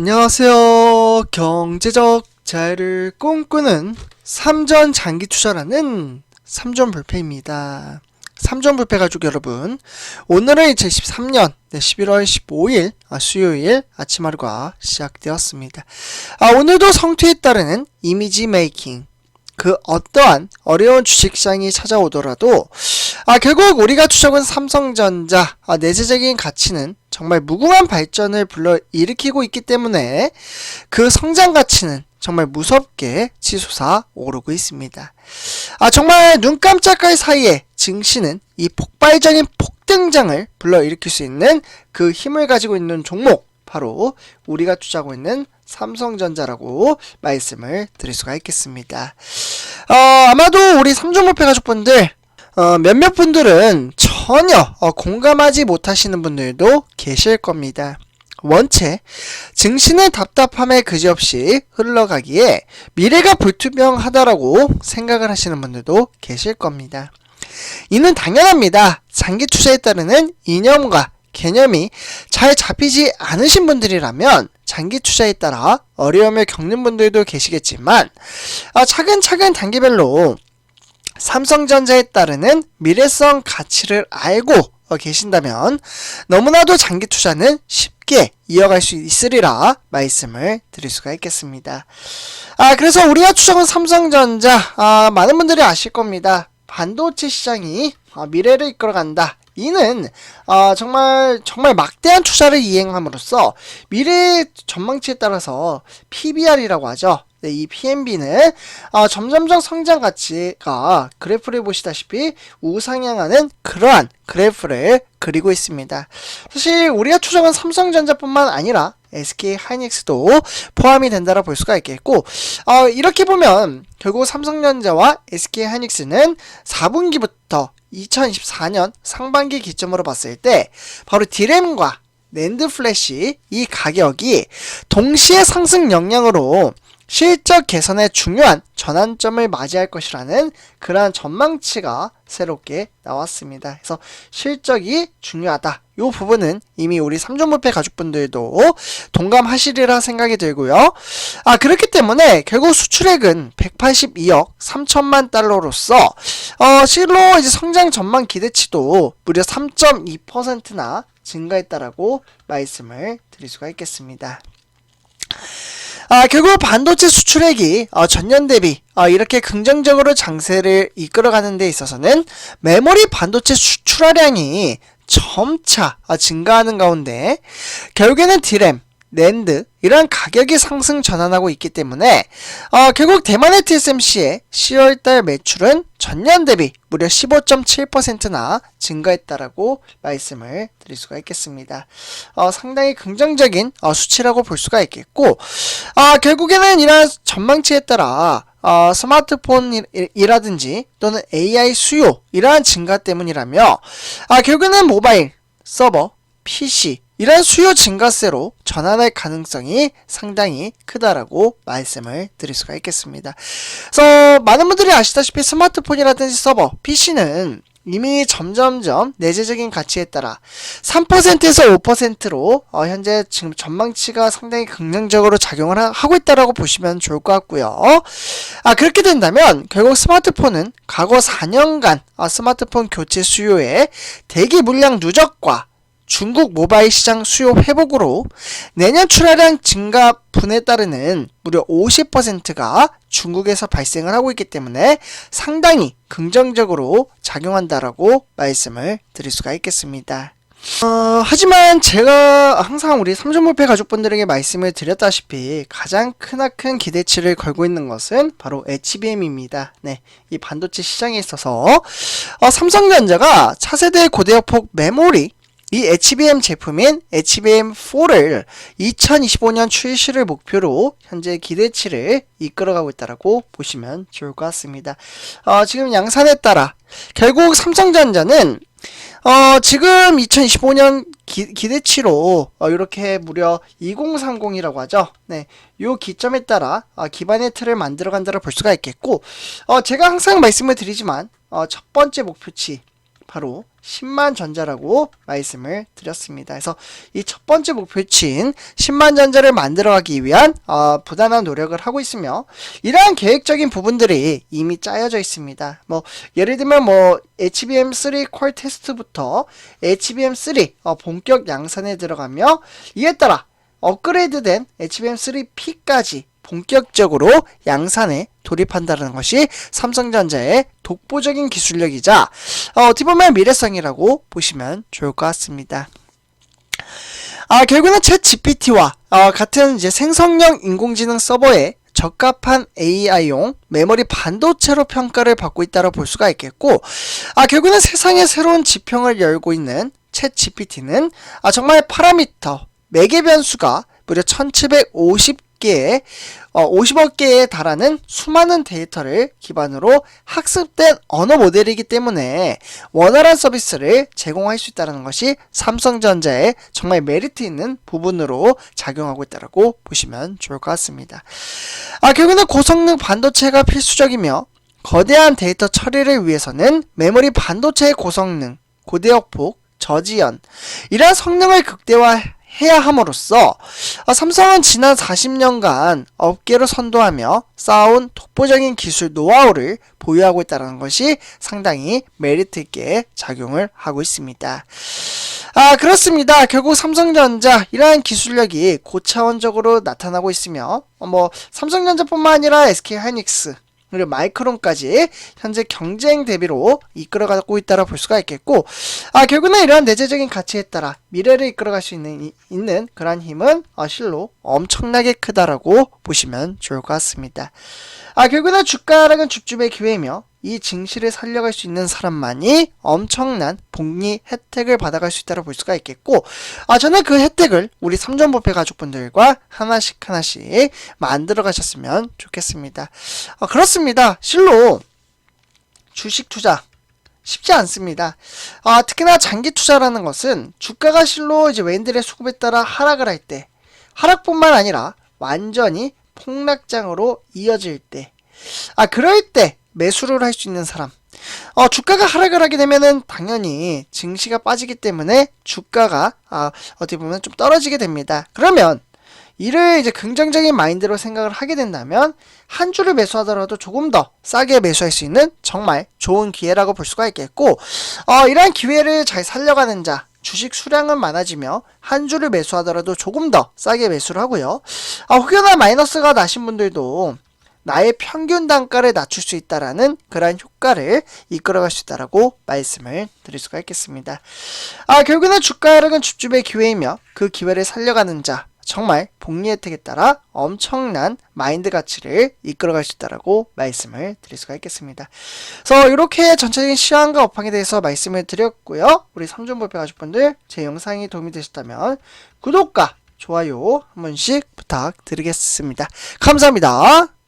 안녕하세요. 경제적 자유를 꿈꾸는 삼전 장기 투자라는 삼전 불패입니다. 삼전 불패 가족 여러분, 오늘은 2013년 11월 15일 아, 수요일 아침 하루가 시작되었습니다. 아, 오늘도 성투에 따르는 이미지 메이킹 그 어떠한 어려운 주식시장이 찾아오더라도 아, 결국 우리가 투자한 삼성전자 아, 내재적인 가치는 정말 무궁한 발전을 불러 일으키고 있기 때문에 그 성장 가치는 정말 무섭게 치솟아 오르고 있습니다. 아, 정말 눈 깜짝할 사이에 증시는 이 폭발적인 폭등장을 불러 일으킬 수 있는 그 힘을 가지고 있는 종목 바로 우리가 투자하고 있는 삼성전자라고 말씀을 드릴 수가 있겠습니다. 어, 아마도 우리 삼종목표 가족분들 어, 몇몇 분들은 전혀 어, 공감하지 못하시는 분들도 계실 겁니다. 원체 증시는 답답함에 그지없이 흘러가기에 미래가 불투명하다라고 생각을 하시는 분들도 계실 겁니다. 이는 당연합니다. 장기 투자에 따르는 이념과 개념이 잘 잡히지 않으신 분들이라면 장기 투자에 따라 어려움을 겪는 분들도 계시겠지만 아, 차근차근 단계별로 삼성전자에 따르는 미래성 가치를 알고 어, 계신다면 너무나도 장기 투자는 쉽게 이어갈 수 있으리라 말씀을 드릴 수가 있겠습니다. 아, 그래서 우리가 투자한 삼성전자, 아, 많은 분들이 아실 겁니다. 반도체 시장이 아, 미래를 이끌어간다. 이는 어, 정말 정말 막대한 투자를 이행함으로써 미래 전망치에 따라서 PBR이라고 하죠. 네, 이 PNB는 어, 점점점 성장 가치가 그래프를 보시다시피 우상향하는 그러한 그래프를 그리고 있습니다. 사실 우리가 투자한 삼성전자뿐만 아니라 SK 하이닉스도 포함이 된다라 볼 수가 있겠고 어, 이렇게 보면 결국 삼성전자와 SK 하이닉스는 4분기부터 2024년 상반기 기점으로 봤을 때 바로 디램과 랜드 플래시 이 가격이 동시에 상승 영향으로 실적 개선에 중요한 전환점을 맞이할 것이라는 그러한 전망치가 새롭게 나왔습니다. 그래서 실적이 중요하다. 이 부분은 이미 우리 삼종부패 가족분들도 동감하시리라 생각이 들고요. 아 그렇기 때문에 결국 수출액은 182억 3천만 달러로서 어 실로 이제 성장 전망 기대치도 무려 3.2%나 증가했다라고 말씀을 드릴 수가 있겠습니다. 아, 결국 반도체 수출액이 어, 전년 대비 어, 이렇게 긍정적으로 장세를 이끌어가는 데 있어서는 메모리 반도체 수출하량이 점차 어, 증가하는 가운데 결국에는 디램, 랜드 이러한 가격이 상승 전환하고 있기 때문에 어, 결국 대만의 TSMC의 10월달 매출은 전년 대비 무려 15.7%나 증가했다라고 말씀을 드릴 수가 있겠습니다. 어, 상당히 긍정적인 어, 수치라고 볼 수가 있겠고 아, 결국에는 이러한 전망치에 따라 어, 스마트폰이라든지 또는 AI 수요 이러한 증가 때문이라며 아, 결국에는 모바일, 서버, PC 이러한 수요 증가세로 전환할 가능성이 상당히 크다라고 말씀을 드릴 수가 있겠습니다. 그래서 많은 분들이 아시다시피 스마트폰이라든지 서버, PC는 이미 점점점 내재적인 가치에 따라 3%에서 5%로 어, 현재 지금 전망치가 상당히 긍정적으로 작용을 하, 하고 있다라고 보시면 좋을 것 같고요. 아 그렇게 된다면 결국 스마트폰은 과거 4년간 아, 스마트폰 교체 수요의 대기 물량 누적과 중국 모바일 시장 수요 회복으로 내년 출하량 증가 분에 따르는 무려 50%가 중국에서 발생을 하고 있기 때문에 상당히 긍정적으로 작용한다라고 말씀을 드릴 수가 있겠습니다. 어, 하지만 제가 항상 우리 삼전몰패 가족분들에게 말씀을 드렸다시피 가장 크나큰 기대치를 걸고 있는 것은 바로 HBM입니다. 네, 이 반도체 시장에 있어서 어, 삼성전자가 차세대 고대역폭 메모리 이 HBM 제품인 HBM4를 2025년 출시를 목표로 현재 기대치를 이끌어가고 있다라고 보시면 좋을 것 같습니다. 어, 지금 양산에 따라 결국 삼성전자는 어, 지금 2025년 기, 기대치로 어, 이렇게 무려 2030이라고 하죠. 네, 요 기점에 따라 어, 기반의 틀을 만들어 간다를 볼 수가 있겠고, 어, 제가 항상 말씀을 드리지만 어, 첫 번째 목표치 바로 10만 전자라고 말씀을 드렸습니다. 그래서 이 첫 번째 목표치인 10만 전자를 만들어가기 위한 어, 부단한 노력을 하고 있으며 이러한 계획적인 부분들이 이미 짜여져 있습니다. 뭐 예를 들면 뭐 HBM3 퀄 테스트부터 HBM3 어, 본격 양산에 들어가며 이에 따라 업그레이드된 HBM3P까지 본격적으로 양산에 돌입한다는 것이 삼성전자의 독보적인 기술력이자 어, 어떻게 보면 미래성이라고 보시면 좋을 것 같습니다. 아, 결국은 챗 GPT와 어, 같은 이제 생성형 인공지능 서버에 적합한 AI용 메모리 반도체로 평가를 받고 있다고 볼 수가 있겠고, 아, 결국은 세상의 새로운 지평을 열고 있는 챗 GPT는 아, 정말 파라미터 매개 변수가 무려 1750 개의 어, 50억 개에 달하는 수많은 데이터를 기반으로 학습된 언어 모델이기 때문에 원활한 서비스를 제공할 수 있다는 것이 삼성전자의 정말 메리트 있는 부분으로 작용하고 있다고 보시면 좋을 것 같습니다. 아, 결국은 고성능 반도체가 필수적이며 거대한 데이터 처리를 위해서는 메모리 반도체의 고성능, 고대역폭, 저지연 이러한 성능을 극대화 해야 함으로써 아, 삼성은 지난 40년간 업계로 선도하며 쌓아온 독보적인 기술 노하우를 보유하고 있다는 것이 상당히 메리트 있게 작용을 하고 있습니다. 아, 그렇습니다. 결국 삼성전자 이러한 기술력이 고차원적으로 나타나고 있으며 어, 뭐 삼성전자뿐만 아니라 SK 하이닉스 그리고 마이크론까지 현재 경쟁 대비로 이끌어가고 있다라 볼 수가 있겠고 아 결국은 이러한 내재적인 가치에 따라 미래를 이끌어갈 수 있는 이- 있는 그러한 힘은 어, 실로 엄청나게 크다라고 보시면 좋을 것 같습니다. 아 결국은 주가 하락은 줍줍의 기회이며 이 증시를 살려갈 수 있는 사람만이 엄청난 복리 혜택을 받아갈 수 있다고 볼 수가 있겠고 아 저는 그 혜택을 우리 삼전부패 가족분들과 하나씩 하나씩 만들어 가셨으면 좋겠습니다. 아, 그렇습니다. 실로 주식 투자 쉽지 않습니다. 아, 특히나 장기 투자라는 것은 주가가 실로 이제 웬들의 수급에 따라 하락을 할 때, 하락뿐만 아니라 완전히 폭락장으로 이어질 때, 아, 그럴 때 매수를 할 수 있는 사람. 어, 주가가 하락을 하게 되면은 당연히 증시가 빠지기 때문에 주가가 아, 어떻게 보면 좀 떨어지게 됩니다. 그러면 이를 이제 긍정적인 마인드로 생각을 하게 된다면 한 주를 매수하더라도 조금 더 싸게 매수할 수 있는 정말 좋은 기회라고 볼 수가 있겠고 어, 이러한 기회를 잘 살려가는 자 주식 수량은 많아지며 한 주를 매수하더라도 조금 더 싸게 매수를 하고요. 아, 혹여나 마이너스가 나신 분들도 나의 평균 단가를 낮출 수 있다라는 그러한 효과를 이끌어갈 수 있다라고 말씀을 드릴 수가 있겠습니다. 아, 결국은 주가 하락은 줍줍의 기회이며 그 기회를 살려가는 자 정말 복리 혜택에 따라 엄청난 마인드 가치를 이끌어갈 수 있다라고 말씀을 드릴 수가 있겠습니다. 그래서 이렇게 전체적인 시황과 업황에 대해서 말씀을 드렸고요. 우리 삼존볼페 가족분들 제 영상이 도움이 되셨다면 구독과 좋아요 한 번씩 부탁드리겠습니다. 감사합니다.